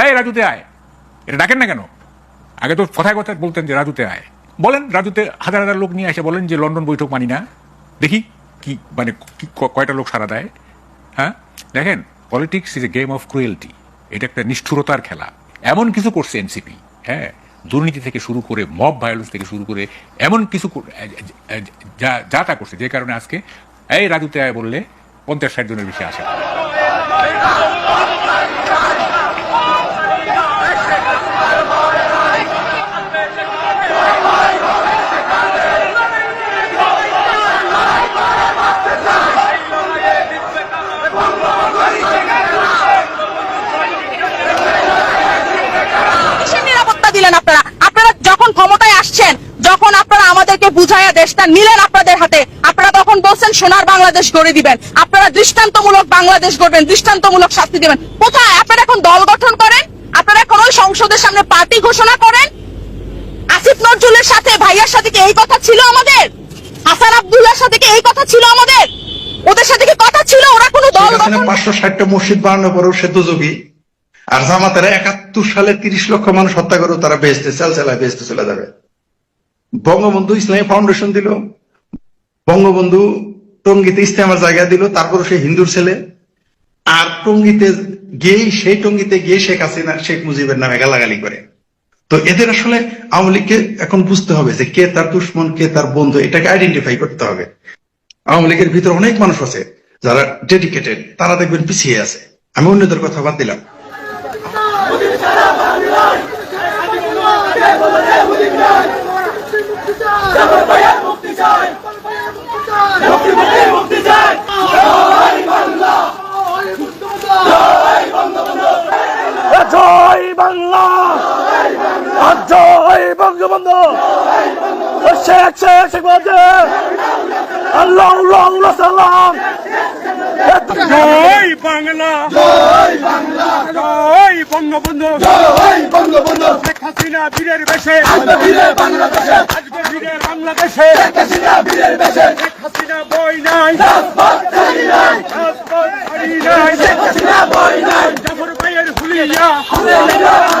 এই রাজুতে আয়। এটা ডাকেন না কেন? আগে তো কথায় কথায় বলতেন যে রাজুতে আয়। বলেন, রাজুতে হাজার হাজার লোক নিয়ে এসে বলেন যে লন্ডন বৈঠক মানি না। দেখি কি মানে কয়টা লোক সারা দেয়? হ্যাঁ? দেখেন, politics is a game of cruelty এটা একটা নিষ্ঠুরতার খেলা। এমন কিছু করছে এনসিপি হ্যাঁ? দুর্নীতি থেকে শুরু করে মব ভায়োলেন্স থেকে শুরু করে, এমন কিছু যা যা তা করছে। যে কারণে আজকে এই রাজুতে আয় বললে পঞ্চাশ ষাট জনের বেশি আসে দিলেন আপনারা। আপনারা যখন ক্ষমতায় আসছেন যখন আপনারা আমাদেরকে বুঝাইয়া দেশটা নিলেন আপনাদের হাতে আপনারা তখন বলছেন সোনার বাংলাদেশ গড়ে দিবেন। আপনারা দৃষ্টান্তমূলক বাংলাদেশ গড়বেন দৃষ্টান্তমূলক শাস্তি দিবেন। কোথায়? আপনারা এখন দল গঠন করেন? আপনারা এখন ওই সংসদের সামনে পার্টি ঘোষণা করেন? আসিফ নজরুলের সাথে ভাইয়ার সাথে কি এই কথা ছিল আমাদের? হাসান আব্দুল্লাহর সাথে কি এই কথা ছিল আমাদের? ওদের সাথে কি কথা ছিল? ওরা কোনো দল গঠন পাঁচশো ষাটটা মসজিদ বানানোর পরেও সে দুযোগী আর জামাতেরা একাত্তর সালে তিরিশ লক্ষ মানুষ হত্যা করেও তারা বেহেস্তে চালচালায় বেহেস্তে চলে যাবে। বঙ্গবন্ধু ইসলামী ফাউন্ডেশন দিল, বঙ্গবন্ধু টঙ্গিতে ইস্তেমার জায়গা দিল তারপরে সে হিন্দুর ছেলে। আর টঙ্গিতে গিয়েই, সেই টঙ্গিতে গিয়ে শেখ হাসিনা, শেখ মুজিবের নামে গালাগালি করে। তো এদের আসলে আওয়ামী লীগকে এখন বুঝতে হবে যে কে তার দুশ্মন, কে তার বন্ধু, এটাকে আইডেন্টিফাই করতে হবে। আওয়ামী লীগের ভিতরে অনেক মানুষ আছে যারা ডেডিকেটেড তারা দেখবেন পিছিয়ে আছে। আমি অন্যদের কথা বাদ দিলাম। জয় বাংলা। জয় বঙ্গবন্ধু। শেখ শেখ শেখ আল্লাহ আল্লাহ সালাম। বাংলা। জয় বাংলা। জয় বঙ্গবন্ধু। জয় বঙ্গবন্ধু। শেখ হাসিনা বীরের বেশে। বীরের বাংলাদেশে। আজকে বীরের বাংলাদেশে। শেখ হাসিনা বীরের বেশে। শেখ হাসিনা বই নাই। রাজপথ ছাড়ি নাই। রাজপথ ছাড়ি নাই। শেখ হাসিনা বই নাই। জাফর ভাইয়ের হুলিয়া। হুলিয়া।